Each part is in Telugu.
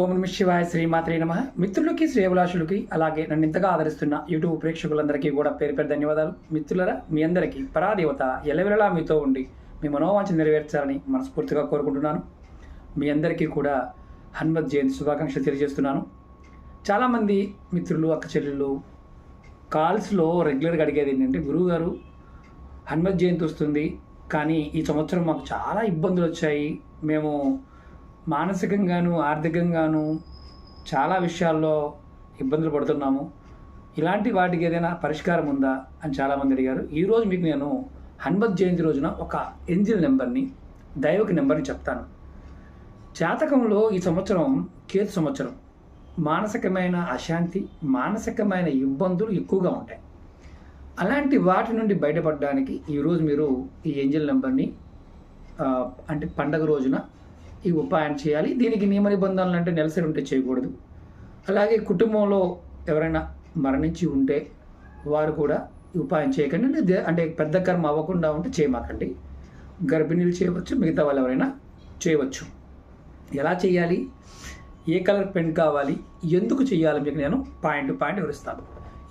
ఓం నమ శివాయ శ్రీమాత్రే నమ. మిత్రులకి శ్రేయభిలాషులకి అలాగే నన్ను ఇంతగా ఆదరిస్తున్న యూట్యూబ్ ప్రేక్షకులందరికీ కూడా పేరు పేరు ధన్యవాదాలు. మిత్రులరా మీ అందరికీ పరాదేవత ఎలవెలలా మీతో ఉండి మీ మనోవాంఛ నెరవేర్చాలని మనస్ఫూర్తిగా కోరుకుంటున్నాను. మీ అందరికీ కూడా హనుమత్ జయంతి శుభాకాంక్షలు తెలియజేస్తున్నాను. చాలామంది మిత్రులు అక్క చెల్లెళ్ళు కాల్స్లో రెగ్యులర్గా అడిగేది ఏంటంటే గురువుగారు హనుమత్ జయంతి వస్తుంది కానీ ఈ సంవత్సరం మాకు చాలా ఇబ్బందులు వచ్చాయి. మేము మానసికంగాను ఆర్థికంగాను చాలా విషయాల్లో ఇబ్బందులు పడుతున్నాము. ఇలాంటి వాటికి ఏదైనా పరిష్కారం ఉందా అని చాలామంది అడిగారు. ఈరోజు మీకు నేను హనుమత్ జయంతి రోజున ఒక ఎంజిల్ నెంబర్ని దైవక నెంబర్ని చెప్తాను. జాతకంలో ఈ సంవత్సరం కేతు సంవత్సరం. మానసికమైన అశాంతి మానసికమైన ఇబ్బందులు ఎక్కువగా ఉంటాయి. అలాంటి వాటి నుండి బయటపడడానికి ఈరోజు మీరు ఈ ఏంజల్ నెంబర్ని అంటే పండగ రోజున ఈ ఉపాయం చేయాలి. దీనికి నియమ నిబంధనలు అంటే నెలసరి ఉంటే చేయకూడదు. అలాగే కుటుంబంలో ఎవరైనా మరణించి ఉంటే వారు కూడా ఈ ఉపాయం చేయకండి. అంటే అంటే పెద్ద కర్మ అవ్వకుండా ఉంటే చేయమాకండి. గర్భిణీలు చేయవచ్చు మిగతా వాళ్ళు ఎవరైనా చేయవచ్చు. ఎలా చేయాలి? ఏ కలర్ పెన్ కావాలి? ఎందుకు చేయాలి? మీకు నేను పాయింట్ పాయింట్ వివరిస్తాను.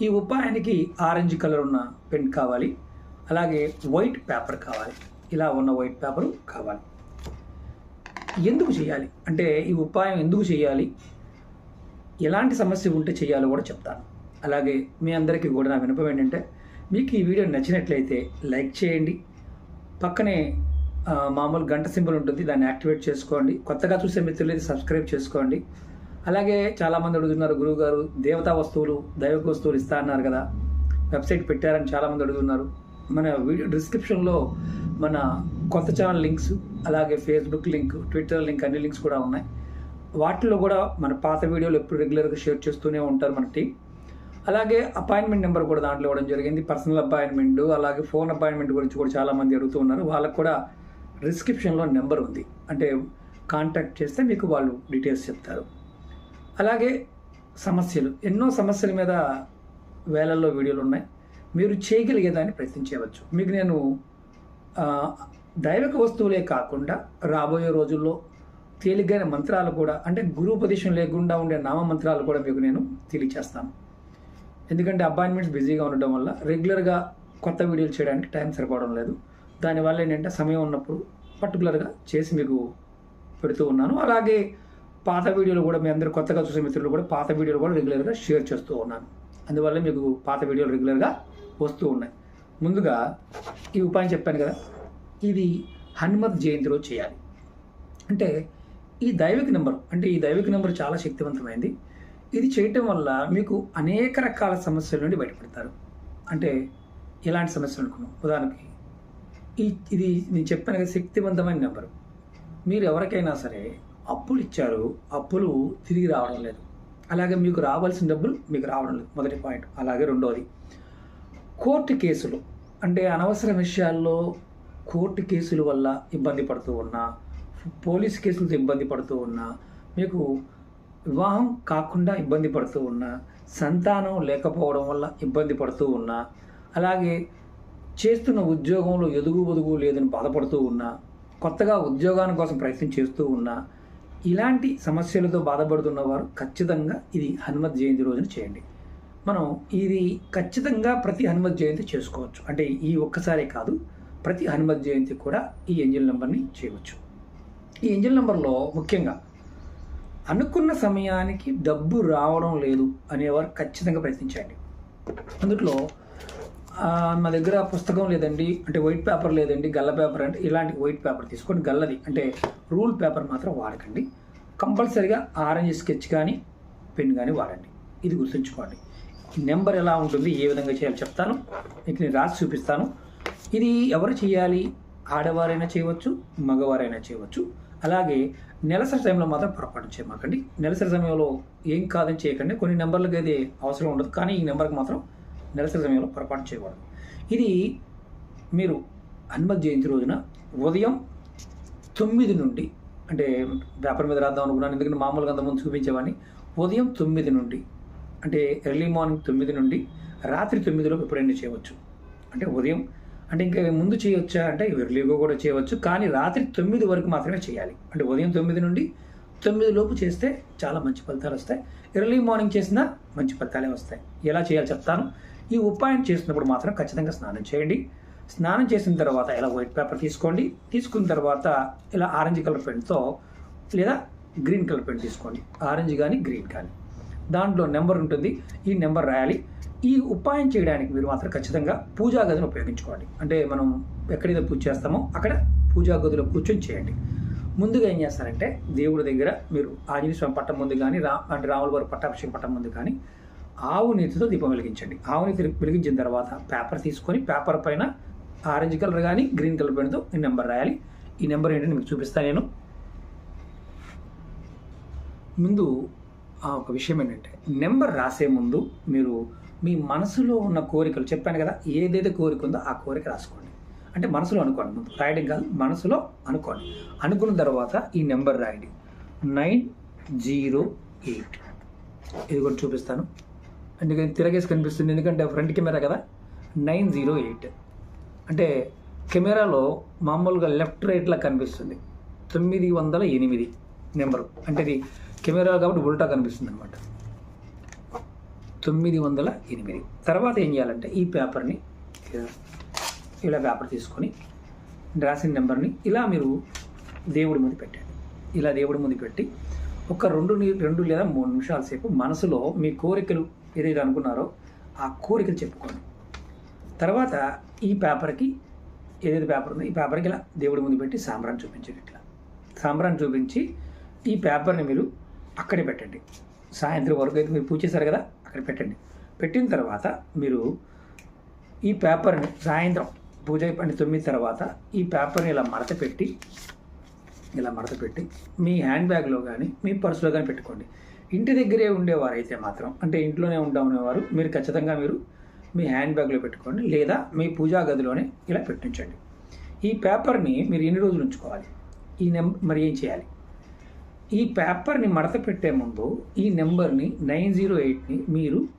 ఈ ఉపాయానికి ఆరెంజ్ కలర్ ఉన్న పెన్ కావాలి. అలాగే వైట్ పేపర్ కావాలి. ఇలా ఉన్న వైట్ పేపర్ కావాలి. ఎందుకు చేయాలి? అంటే ఈ ఉపాయం ఎందుకు చేయాలి? ఎలాంటి సమస్య ఉంటే చేయాలో కూడా చెప్తాను. అలాగే మీ అందరికీ కూడా నా వినపం ఏంటంటే మీకు ఈ వీడియో నచ్చినట్లయితే లైక్ చేయండి. పక్కనే మామూలు గంట సింబల్ ఉంటుంది దాన్ని యాక్టివేట్ చేసుకోండి. కొత్తగా చూసే మిత్రులు సబ్స్క్రైబ్ చేసుకోండి. అలాగే చాలామంది అడుగుతున్నారు గురువు గారు దేవతా వస్తువులు దైవక వస్తువులు ఇస్తా అన్నారు కదా. వెబ్సైట్ పెట్టారని చాలామంది అడుగుతున్నారు. మన వీడియో డిస్క్రిప్షన్లో మన కొత్త ఛానల్ లింక్స్ అలాగే ఫేస్బుక్ లింక్ ట్విట్టర్ లింక్ అన్ని లింక్స్ కూడా ఉన్నాయి. వాటిలో కూడా మన పాత వీడియోలు ఎప్పుడు రెగ్యులర్గా షేర్ చేస్తూనే ఉంటారు మన టీం అలాగే అపాయింట్మెంట్ నెంబర్ కూడా దాంట్లో ఇవ్వడం జరిగింది. పర్సనల్ అపాయింట్మెంట్ అలాగే ఫోన్ అపాయింట్మెంట్ గురించి కూడా చాలామంది అడుగుతూ ఉన్నారు. వాళ్ళకు కూడా డిస్క్రిప్షన్లో నెంబర్ ఉంది. అంటే కాంటాక్ట్ చేస్తే మీకు వాళ్ళు డీటెయిల్స్ చెప్తారు. అలాగే సమస్యలు. ఎన్నో సమస్యల మీద వేలల్లో వీడియోలు ఉన్నాయి. మీరు చేయగలిగేదాన్ని ప్రయత్నించవచ్చు మీకు నేను దైవిక వస్తువులే కాకుండా రాబోయే రోజుల్లో తేలిగ్గైన మంత్రాలు కూడా అంటే గురుపదేశం లేకుండా ఉండే నామ మంత్రాలు కూడా మీకు నేను తెలియచేస్తాను. ఎందుకంటే అపాయింట్మెంట్స్ బిజీగా ఉండడం వల్ల రెగ్యులర్గా కొత్త వీడియోలు చేయడానికి టైం సరిపోవడం లేదు. దానివల్ల ఏంటంటే సమయం ఉన్నప్పుడు పర్టికులర్గా చేసి మీకు పెడుతూ ఉన్నాను. అలాగే పాత వీడియోలు కూడా మీ అందరూ కొత్తగా చూసే మిత్రులు కూడా పాత వీడియోలు కూడా రెగ్యులర్గా షేర్ చేస్తూ ఉన్నాను. అందువల్ల మీకు పాత వీడియోలు రెగ్యులర్గా వస్తూ ఉన్నాయి. ముందుగా ఈ ఉపాయం చెప్పాను కదా. ఇది హనుమత్ జయంతి రోజు చేయాలి. అంటే ఈ దైవిక నెంబర్ అంటే ఈ దైవిక నెంబర్ చాలా శక్తివంతమైంది. ఇది చేయటం వల్ల మీకు అనేక రకాల సమస్యల నుండి బయటపడతారు. అంటే ఎలాంటి సమస్యలు అనుకున్నాం? ఉదాహరణకి ఈ ఇది నేను చెప్పాను కదా శక్తివంతమైన నెంబరు. మీరు ఎవరికైనా సరే అప్పులు ఇచ్చారు అప్పులు తిరిగి రావడం లేదు. అలాగే మీకు రావాల్సిన డబ్బులు మీకు రావడం లేదు. మొదటి పాయింట్. అలాగే రెండవది కోర్టు కేసులు. అంటే అనవసర విషయాల్లో కోర్టు కేసుల వల్ల ఇబ్బంది పడుతూ ఉన్నా పోలీస్ కేసులతో ఇబ్బంది పడుతూ ఉన్నా మీకు వివాహం కాకుండా ఇబ్బంది పడుతూ ఉన్నా సంతానం లేకపోవడం వల్ల ఇబ్బంది పడుతూ ఉన్నా అలాగే చేస్తున్న ఉద్యోగంలో ఎదుగు ఒదుగు లేదని బాధపడుతూ ఉన్నా కొత్తగా ఉద్యోగాని కోసం ప్రయత్నం చేస్తూ ఉన్నా ఇలాంటి సమస్యలతో బాధపడుతున్న వారు ఖచ్చితంగా ఇది హనుమత్ జయంతి రోజున చేయండి. మనం ఇది ఖచ్చితంగా ప్రతి హనుమత్ జయంతి చేసుకోవచ్చు. అంటే ఈ ఒక్కసారే కాదు ప్రతి హనుమత్ జయంతి కూడా ఈ ఏంజిల్ నెంబర్ని చేయవచ్చు. ఈ ఏంజిల్ నెంబర్లో ముఖ్యంగా అనుకున్న సమయానికి డబ్బు రావడం లేదు అనేవారు ఖచ్చితంగా ప్రయత్నించండి. అందులో మా దగ్గర పుస్తకం లేదండి అంటే వైట్ పేపర్ లేదండి గల్ల పేపర్ అంటే ఇలాంటి వైట్ పేపర్ తీసుకోండి గల్లది అంటే రూల్ పేపర్ మాత్రం వాడకండి. కంపల్సరిగా ఆరెంజ్ స్కెచ్ కానీ పెన్ కానీ వాడండి. ఇది గుర్తుంచుకోండి. నెంబర్ ఎలా ఉంటుంది ఏ విధంగా చేయాలో చెప్తాను. మీకు నేను రాసి చూపిస్తాను. ఇది ఎవరు చేయాలి? ఆడవారైనా చేయవచ్చు మగవారైనా చేయవచ్చు. అలాగే నెలసరి టైంలో మాత్రం పొరపాటు చేయమాకండి. నెలసరి సమయంలో ఏం కాదని చేయకండి. కొన్ని నెంబర్లకు అయితే అవసరం ఉండదు కానీ ఈ నెంబర్కి మాత్రం నెలసరి సమయంలో పొరపాటు చేయకూడదు. ఇది మీరు హనుమత్ జయంతి రోజున ఉదయం తొమ్మిది నుండి అంటే పేపర్ మీద రాద్దాం అనుకున్నాను ఎందుకంటే మామూలుగా అంతకుముందు చూపించేవాడిని. ఉదయం తొమ్మిది నుండి అంటే ఎర్లీ మార్నింగ్ తొమ్మిది నుండి రాత్రి తొమ్మిదిలోపు ఎప్పుడైనా చేయవచ్చు. అంటే ఉదయం అంటే ఇంకా ముందు చేయొచ్చా? అంటే ఎర్లీగా కూడా చేయవచ్చు. కానీ రాత్రి తొమ్మిది వరకు మాత్రమే చేయాలి. అంటే ఉదయం తొమ్మిది నుండి తొమ్మిది లోపు చేస్తే చాలా మంచి ఫలితాలు వస్తాయి. ఎర్లీ మార్నింగ్ చేసినా మంచి ఫలితాలే వస్తాయి. ఎలా చేయాలో చెప్తాను. ఈ ఉపాయం చేసినప్పుడు మాత్రం ఖచ్చితంగా స్నానం చేయండి. స్నానం చేసిన తర్వాత ఇలా వైట్ పేపర్ తీసుకోండి. తీసుకున్న తర్వాత ఇలా ఆరెంజ్ కలర్ పెన్తో లేదా గ్రీన్ కలర్ పెన్ తీసుకోండి. ఆరెంజ్ కానీ గ్రీన్ కానీ దాంట్లో నెంబర్ ఉంటుంది. ఈ నెంబర్ రాయాలి. ఈ ఉపాయం చేయడానికి మీరు మాత్రం ఖచ్చితంగా పూజా గదిని ఉపయోగించుకోండి. అంటే మనం ఎక్కడైతే పూజ చేస్తామో అక్కడ పూజా గదిలో కూర్చొని చేయండి. ముందుగా ఏం చేస్తారంటే దేవుడి దగ్గర మీరు ఆంజనేయ స్వామి పట్టం ముందు కానీ రా అంటే రాముల వారి పట్టాభిషేకం పట్టం ముందు కానీ ఆవు నీతితో దీపం వెలిగించండి. ఆవు నీతి వెలిగించిన తర్వాత పేపర్ తీసుకొని పేపర్ పైన ఆరెంజ్ కలర్ కానీ గ్రీన్ కలర్ పెన్తో ఈ నెంబర్ రాయాలి. ఈ నెంబర్ ఏంటంటే మీకు చూపిస్తాను నేను. ముందు ఒక విషయం ఏంటంటే నెంబర్ రాసే ముందు మీరు మీ మనసులో ఉన్న కోరికలు చెప్పాను కదా ఏదైతే కోరిక ఉందో ఆ కోరిక రాసుకోండి. అంటే మనసులో అనుకోండి ముందు రాయడం కాదు మనసులో అనుకోండి. అనుకున్న తర్వాత ఈ నెంబర్ రాయండి. Nine zero eight. ఇది కూడా చూపిస్తాను. ఎందుకంటే తిరగేసి కనిపిస్తుంది ఎందుకంటే ఫ్రంట్ కెమెరా కదా. Nine zero eight. అంటే కెమెరాలో మామూలుగా లెఫ్ట్ రైట్లా కనిపిస్తుంది. తొమ్మిది వందల ఎనిమిది నెంబరు. అంటే ఇది కెమెరా కాబట్టి ఉల్టా కనిపిస్తుంది అనమాట తొమ్మిది వందల ఎనిమిది. తర్వాత ఏం చేయాలంటే ఈ పేపర్ని ఇలా- పేపర్ తీసుకొని రాసిన నెంబర్ని ఇలా మీరు దేవుడి ముందు పెట్టండి. ఇలా దేవుడి ముందు పెట్టి ఒక రెండు రెండు లేదా మూడు నిమిషాల సేపు మనసులో మీ కోరికలు ఏదైతే అనుకున్నారో ఆ కోరికలు చెప్పుకోండి. తర్వాత ఈ పేపర్కి ఏదైతే పేపర్ ఉందో ఈ పేపర్కి ఇలా దేవుడి ముందు పెట్టి సాంబ్రాన్ని చూపించండి ఇట్లా. సాంబ్రాన్ని చూపించి ఈ పేపర్ని మీరు అక్కడే పెట్టండి. సాయంత్రం వరకు అయితే మీరు పూజ చేశారు కదా అక్కడ పెట్టండి. పెట్టిన తర్వాత మీరు ఈ పేపర్ని సాయంత్రం పూజ అయిపోయిన తొమ్మిది తర్వాత ఈ పేపర్ని ఇలా మడత పెట్టి ఇలా మడత పెట్టి మీ హ్యాండ్ బ్యాగ్లో కానీ మీ పర్సులో కానీ పెట్టుకోండి. ఇంటి దగ్గరే ఉండేవారైతే మాత్రం అంటే ఇంట్లోనే ఉండమనేవారు మీరు ఖచ్చితంగా మీరు మీ హ్యాండ్ బ్యాగ్లో పెట్టుకోండి లేదా మీ పూజా గదిలోనే ఇలా పెట్టించండి. ఈ పేపర్ని మీరు ఎన్ని రోజులు ఉంచుకోవాలి? ఈ నెం మరి ఏం చేయాలి? ఈ పేపర్ని మడత పెట్టే ముందు ఈ నెంబర్ని నైన్ జీరో ఎయిట్ని మీరు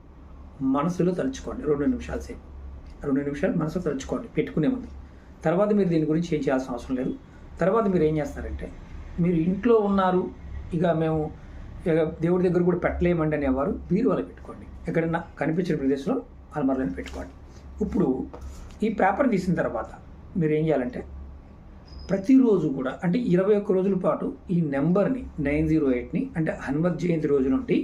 మనసులో తలుచుకోండి. రెండు నిమిషాలు సేపు. రెండు నిమిషాలు మనసులో తలుచుకోండి పెట్టుకునే ముందు. తర్వాత మీరు దీని గురించి ఏం చేయాల్సిన అవసరం లేదు. తర్వాత మీరు ఏం చేస్తారంటే మీరు ఇంట్లో ఉన్నారు ఇక మేము ఇక దేవుడి దగ్గర కూడా పెట్టలేమండి అనేవారు బీరువాలో పెట్టుకోండి. ఎక్కడన్నా కనిపించిన ప్రదేశంలో అల్మార్లను పెట్టుకోండి. ఇప్పుడు ఈ పేపర్ తీసిన తర్వాత మీరు ఏం చేయాలంటే ప్రతిరోజు కూడా అంటే ఇరవై ఒక్క రోజుల పాటు ఈ నెంబర్ని నైన్ జీరో ఎయిట్ని అంటే హనుమత్ జయంతి రోజు నుండి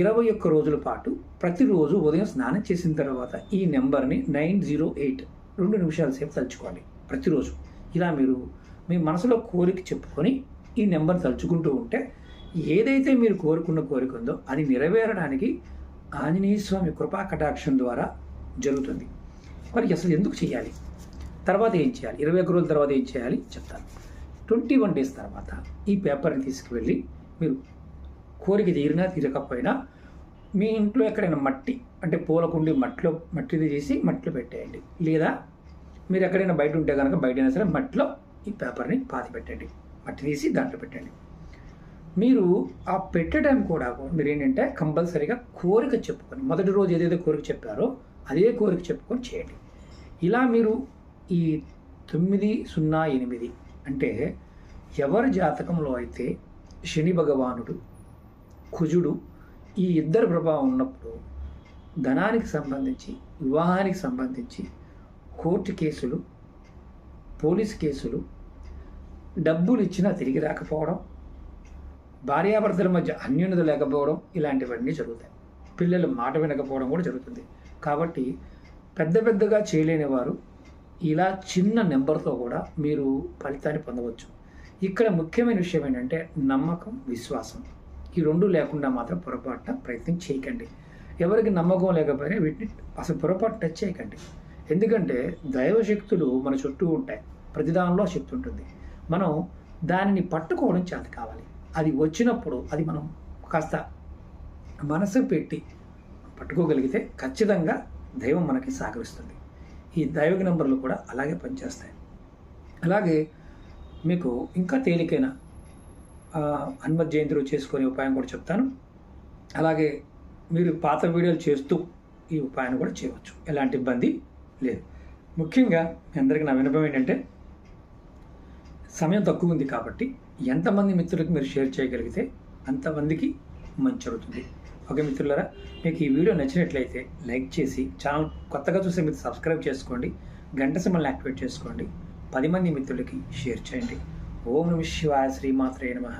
ఇరవై ఒక్క రోజుల పాటు ప్రతిరోజు ఉదయం స్నానం చేసిన తర్వాత ఈ నెంబర్ని నైన్ జీరో ఎయిట్ రెండు నిమిషాల సేపు తలుచుకోండి ప్రతిరోజు. ఇలా మీరు మీ మనసులో కోరిక చెప్పుకొని ఈ నెంబర్ తలుచుకుంటూ ఉంటే ఏదైతే మీరు కోరుకున్న కోరిక ఉందో అది నెరవేరడానికి ఆంజనేయ స్వామి కృపా కటాక్షం ద్వారా జరుగుతుంది. మరి అసలు ఎందుకు చేయాలి? తర్వాత ఏం చేయాలి? ఇరవై ఒక్క రోజుల తర్వాత ఏం చేయాలి? చెప్తాను. ట్వంటీ వన్ డేస్ తర్వాత ఈ పేపర్ని తీసుకువెళ్ళి మీరు కోరిక తీరినా తీరకపోయినా మీ ఇంట్లో ఎక్కడైనా మట్టి అంటే పూలకుండి మట్టిలో మట్టిది చేసి మట్టిలో పెట్టేయండి. లేదా మీరు ఎక్కడైనా బయట ఉంటే కనుక బయటైనా సరే మట్టిలో ఈ పేపర్ని పాతి పెట్టండి. మట్టి తీసి దాంట్లో పెట్టండి. మీరు ఆ పెట్టడం కూడా మీరు ఏంటంటే కంపల్సరీగా కోరిక చెప్పుకొని మొదటి రోజు ఏదైతే కోరిక చెప్పారో అదే కోరిక చెప్పుకొని చేయండి. ఇలా మీరు ఈ తొమ్మిది సున్నా ఎనిమిది అంటే ఎవరి జాతకంలో అయితే శని భగవానుడు కుజుడు ఈ ఇద్దరు ప్రభావం ఉన్నప్పుడు ధనానికి సంబంధించి వివాహానికి సంబంధించి కోర్టు కేసులు పోలీస్ కేసులు డబ్బులు ఇచ్చినా తిరిగి రాకపోవడం భార్యాభర్తల మధ్య అన్యోన్యత లేకపోవడం ఇలాంటివన్నీ జరుగుతాయి. పిల్లలు మాట వినకపోవడం కూడా జరుగుతుంది. కాబట్టి పెద్ద పెద్దగా చేయలేని వారు ఇలా చిన్న నెంబర్తో కూడా మీరు ఫలితాన్ని పొందవచ్చు. ఇక్కడ ముఖ్యమైన విషయం ఏంటంటే నమ్మకం విశ్వాసం. ఈ రెండు లేకుండా మాత్రం పొరపాటున ప్రయత్నం చేయకండి. ఎవరికి నమ్మకం లేకపోయినా వీటిని అసలు పొరపాటు టచ్ చేయకండి. ఎందుకంటే దైవశక్తులు మన చుట్టూ ఉంటాయి. ప్రతిదానిలో శక్తి ఉంటుంది. మనం దానిని పట్టుకోవడం చేత కావాలి. అది వచ్చినప్పుడు అది మనం కాస్త మనసు పెట్టి పట్టుకోగలిగితే ఖచ్చితంగా దైవం మనకి సహకరిస్తుంది. ఈ దైవిక నంబర్లు కూడా అలాగే పనిచేస్తాయి. అలాగే మీకు ఇంకా తేలికైన హనుమత్ జయంతిలో చేసుకునే ఉపాయం కూడా చెప్తాను. అలాగే మీరు పాత వీడియోలు చేస్తూ ఈ ఉపాయాన్ని కూడా చేయవచ్చు. ఎలాంటి ఇబ్బంది లేదు. ముఖ్యంగా మీ అందరికీ నా వినపం ఏంటంటే సమయం తక్కువ ఉంది కాబట్టి ఎంతమంది మిత్రులకు మీరు షేర్ చేయగలిగితే అంతమందికి మంచి జరుగుతుంది. ఓకే మిత్రులారా మీకు ఈ వీడియో నచ్చినట్లయితే లైక్ చేసి ఛానల్ కొత్తగా చూసే మీరు సబ్స్క్రైబ్ చేసుకోండి గంట సింబల్ని యాక్టివేట్ చేసుకోండి పది మంది మిత్రులకి షేర్ చేయండి. ఓం నమ శివాయ శ్రీమాత్రే నమః.